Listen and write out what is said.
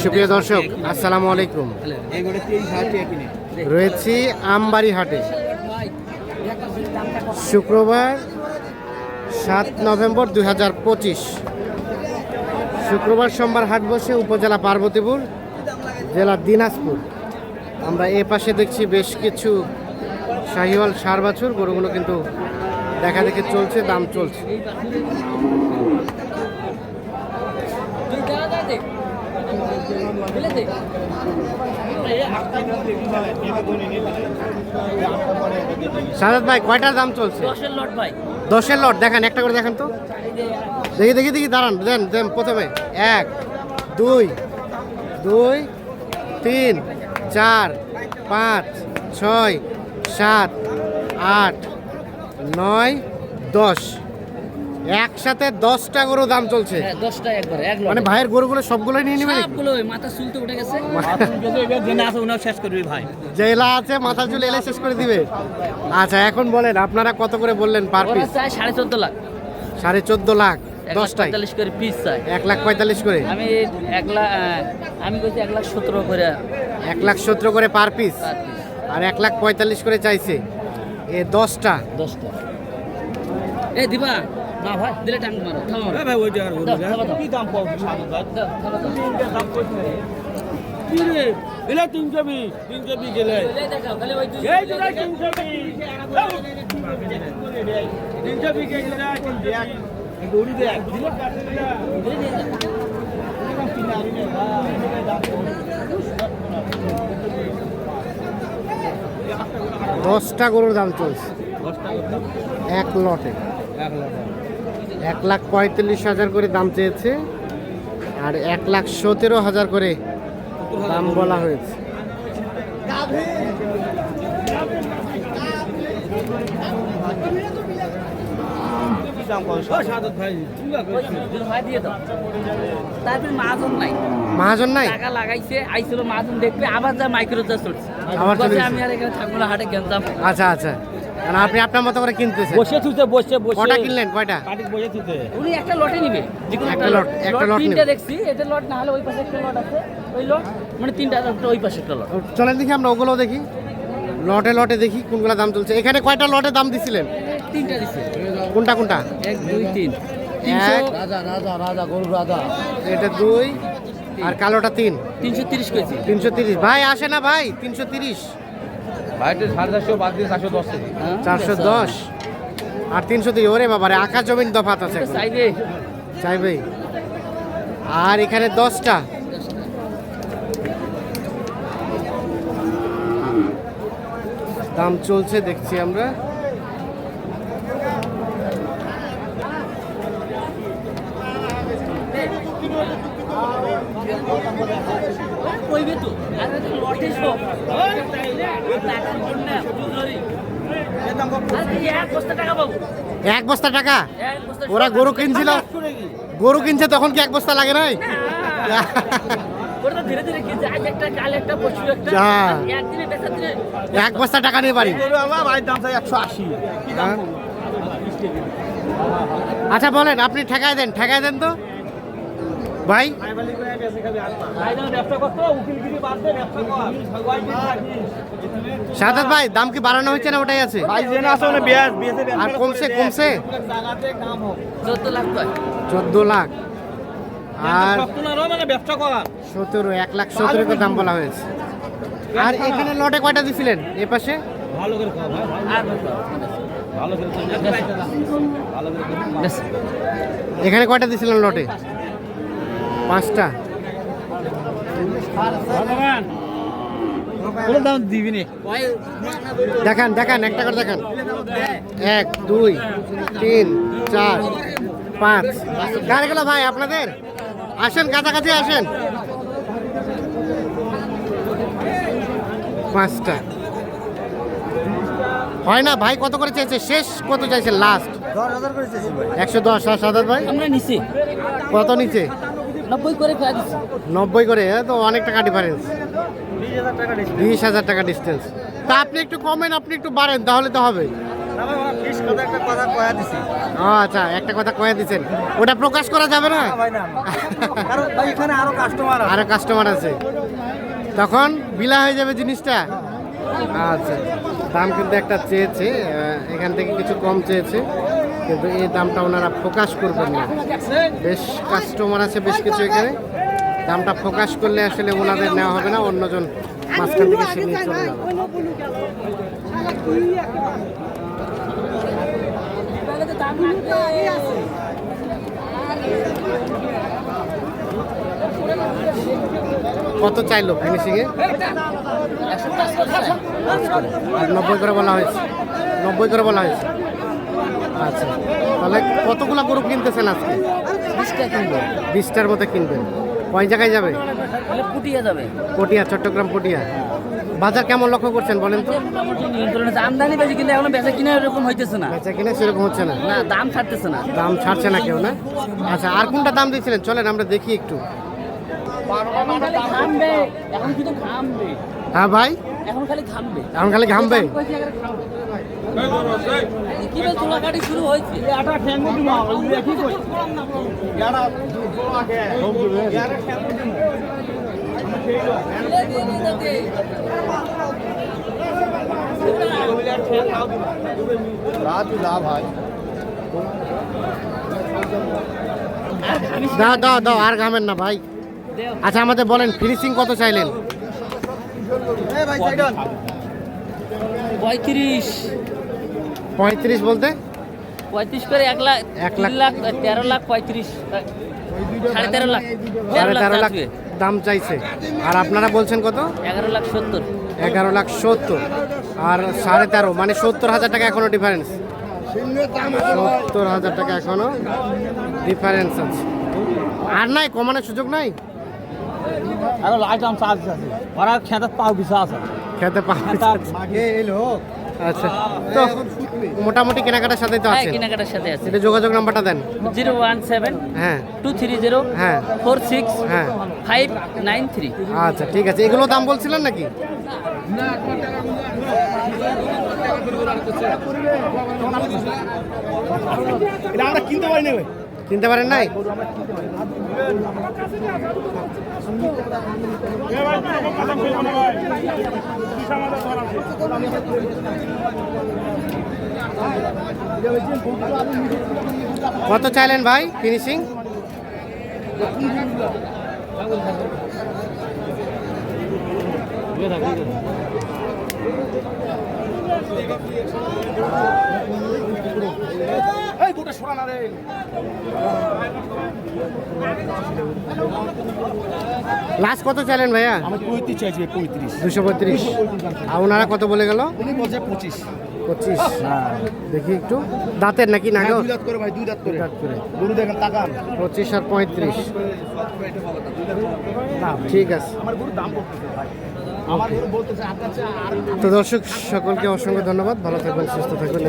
সুপ্রিয় দর্শক, আসসালামু আলাইকুম। রয়েছি আমবাড়ি হাটে। শুক্রবার সাত নভেম্বর দুই হাজার পঁচিশ। শুক্রবার সোমবার হাট বসে উপজেলা পার্বতীপুর, জেলা দিনাজপুর। আমরা এ পাশে দেখছি বেশ কিছু শাহিওয়াল সার বাছুর গরুগুলো কিন্তু দেখা দেখে চলছে, দাম চলছে। সাজাদ ভাই কয়টার দাম চলছে? দশের লট ভাই। দশের লট দেখেন একটা করে দেখেন তো। দেখি দেখি দেখি দাঁড়ান দেন দেন প্রথমে। এক দুই দুই তিন চার পাঁচ ছয় সাত আট নয় দশ। একসাথে দশটা গরু দাম চলছে। হ্যাঁ দশটা একবার এক মানে ভাইয়ের গরুগুলো সবগুলোই নিয়ে নেবেন সবগুলো মাথা চুল তো উঠে গেছে। জেনে আছে ওনার শেষ করবি ভাই। জেলা আছে মাথা চুল এলে শেষ করে দিবে। আচ্ছা এখন বলেন আপনারা কত করে বললেন পার পিস সাড়ে চোদ্দ লাখ। সাড়ে চোদ্দ লাখ দশটায়? পঁয়তাল্লিশ করে পিস চাই এক লাখ পঁয়তাল্লিশ করে? আমি এক লাখ আমি কইছি এক লাখ সতেরো করে। এক লাখ সতেরো করে পার পিস আর এক লাখ পঁয়তাল্লিশ করে চাইছে। এ দশটা। দশটা। এ দিবা। না ভাই দিলে টাঙ্গ মারো থামো ভাই ওই জায়গার দাও, খাবার দাও। কি দাম পাও সাদা ভাই? দাও, খাবার দাও। কি রে? এলা তিনশো বিশ তিনশো বিশ গেলে। এই দেখাও, খালি ওই দুই- এই যে তিনশো তিনশো বিশ গেলে দৌড়ি দশটা গরুর দাম চলছে। এক লটে। এক লাখ পঁয়তাল্লিশ হাজার করে দাম চেয়েছে আর এক লাখ সতেরো হাজার করে দাম বলা হয়েছে। মহাজন নাই? টাকা লাগাইছে আইছিল মাজন দেখবে আবার যা মাইক্রো চলছে। আমি আর এখানে থাকব না হাটে গেলাম আচ্ছা আচ্ছা। কারণ আপনি আপনার মতো করে কিনতেছেন। বসে থুতে বসে বসে। কটা কিনলেন কয়টা? পাটি বসে থুতে। উনি একটা লটে নিবে। যে কোনো একটা লট, একটা লট তিনটা দেখছি এটা লট না হলে ওই পাশে একটা লট আছে। ওই লট মানে তিনটা একটা ওই পাশে একটা লট। চলেন দেখি আমরা ওগুলো দেখি। লটে লটে দেখি কোনগুলো দাম চলছে। এখানে কয়টা লটে দাম দিছিলেন? তিনটা দিছে। কোনটা কোনটা? এক দুই তিন। এক রাজা রাজা রাজা গরু রাজা। এটা দুই আর কালোটা তিন। তিনশো তিরিশ কেজি। তিনশো তিরিশ। ভাই আসে না ভাই তিনশো তিরিশ। ভাইটা সাড়ে চারশো বাদ দিয়ে চারশো দশ হ্যাঁ? চারশো দশ। আর তিনশো তিরিশ ওরে বাবারে আকাশ জমিন দফাত আছে চাইবে। চাইবে আর এখানে দশটা। দাম চলছে দেখছি আমরা। কইবে তো। আর এটা লটে সব টাকা বন্যা বুঝলি আর কি এক বস্তা টাকা? ওরা গরু কিনছিল। গরু কিনছে, তখন কি এক বস্তা লাগে নাই? এক বস্তা টাকা নিয়ে পারি হ্যাঁ? আচ্ছা বলেন, আপনি ঠেকায় দেন ঠেকায় দেন তো। ভাই? সাদাত ভাই দাম কি বাড়ানো হচ্ছে না ওটাই আছে? আর কমছে কমছে? চোদ্দ লাখ আর মানে সতেরো এক লাখ সতেরো করে দাম বলা হয়েছে। আর এখানে লটে কয়টা দিছিলেন? এ পাশে? ভালো করে খাও ভাই আর ভালো করে ভালো করে বেশ এখানে কয়টা দিছিলেন লটে? পাঁচটা। দাম দেখান দেখান একটা করে দেখান। এক দুই তিন চার পাঁচ। কার গেল ভাই আপনাদের? আসেন কাছাকাছি আসেন। পাঁচটা। হয় না ভাই কত করে চাইছে শেষ কত চাইছে? লাস্ট একশো দশ আর সাদাত ভাই? আমরা নিছি কত নিচে? নব্বই করে নব্বই করে এ তো অনেক টাকা ডিফারেন্স বিশ হাজার টাকা ডিস্টেন্স তা আপনি একটু কমেন আপনি একটু বাড়েন তাহলে তো হবে। একটা কথা কয়া দিছি। ও আচ্ছা একটা কথা কয়ে দিচ্ছেন ওটা প্রকাশ করা যাবে না? ভাই না। কারণ ভাই এখানে আরও কাস্টমার আছে। আরও কাস্টমার আছে। তখন বিলা হয়ে যাবে জিনিসটা? আচ্ছা দাম কিন্তু একটা চেয়েছে এখান থেকে কিছু কম চেয়েছে। কিন্তু এই দামটা ওনারা প্রকাশ করবেন না। বেশ কাস্টমার আছে বেশ কিছু এখানে। দামটা প্রকাশ করলে আসলে ওনাদের নেওয়া হবে না, অন্যজন মাঝখান থেকে সে নিয়ে চলে কত চাইলো ফিনিশিংয়ে নব্বই করে বলা হয়েছে। নব্বই করে বলা হয়েছে। আচ্ছা তাহলে কতগুলো গরু কিনতেছেন আজকে? বিশটা কিনবো। বিশটার মতো কিনবেন। কয় জায়গায় যাবে? তাহলে যাবে। পটিয়া চট্টগ্রাম পটিয়া। বাজার কেমন লক্ষ্য করছেন বলেন তো? আমদানি বেশি কিন্তু এখনও বেচা কিনা এরকম হইতেছে না। বেচা কিনে সেরকম হচ্ছে না। না দাম ছাড়তেছে না। দাম ছাড়ছে না কেউ না? আচ্ছা আর কোনটা দাম দিয়েছিলেন? চলেন আমরা দেখি একটু। এখন কিন্তু হ্যাঁ ভাই? এখন খালি ঘামবে। এখন খালি ঘামবে? শুরু হয়েছে? দাও দাও দাও আর ঘামেন না ভাই। আচ্ছা আমাদের বলেন ফিনিশিং কত চাইলেন? পঁয়ত্রিশ। পঁয়ত্রিশ বলতে? পঁয়ত্রিশ করে এক লাখ এক লাখ। লাখ তেরো লাখ পঁয়ত্রিশ। সাড়ে তেরো লাখ। সাড়ে তেরো লাখ দাম চাইছে। আর আপনারা বলছেন কত? এগারো লাখ সত্তর। এগারো লাখ সত্তর। আর সাড়ে তেরো মানে সত্তর হাজার টাকা এখনও ডিফারেন্স সত্তর হাজার টাকা এখনও ডিফারেন্স আছে। আর নাই কমানোর সুযোগ নাই? আরে লাইট আম চার্জ আছে। ওরা খেতে পাও আছে। খেতে খেতা এলো। আচ্ছা। তো মোটামুটি কেনাকাটার সাথে তো হ্যাঁ আছে কেনাকাটার সাথে আছে। এটা যোগাযোগ নাম্বারটা দেন। জিরো ওয়ান সেভেন হ্যাঁ। টু থ্রি জিরো হ্যাঁ। ফোর সিক্স হ্যাঁ। Five nine three. আচ্ছা ঠিক আছে। এগুলো দাম বলছিলেন নাকি? এটা আমরা কিনতে পারি কিনতে পারেন নাই? কত চাইলেন ভাই ফিনিশিং? লাস্ট কত চাইলেন ভাইয়া? আমি পঁয়ত্রিশ চাইছি পঁয়ত্রিশ। দুশো পঁয়ত্রিশ। আর ওনারা কত বলে গেল? উনি বলছে পঁচিশ। পঁচিশ। দেখি একটু। দাঁতের নাকি না দুই দাঁত করে ভাই দুই দাঁত করে। দাঁত করে। গরু দেখেন তাকান। পঁচিশ আর পঁয়ত্রিশ। ঠিক আছে। আমার গরুর দাম ভাই। তো দর্শক সকলকে অসংখ্য ধন্যবাদ। ভালো থাকবেন সুস্থ থাকবেন।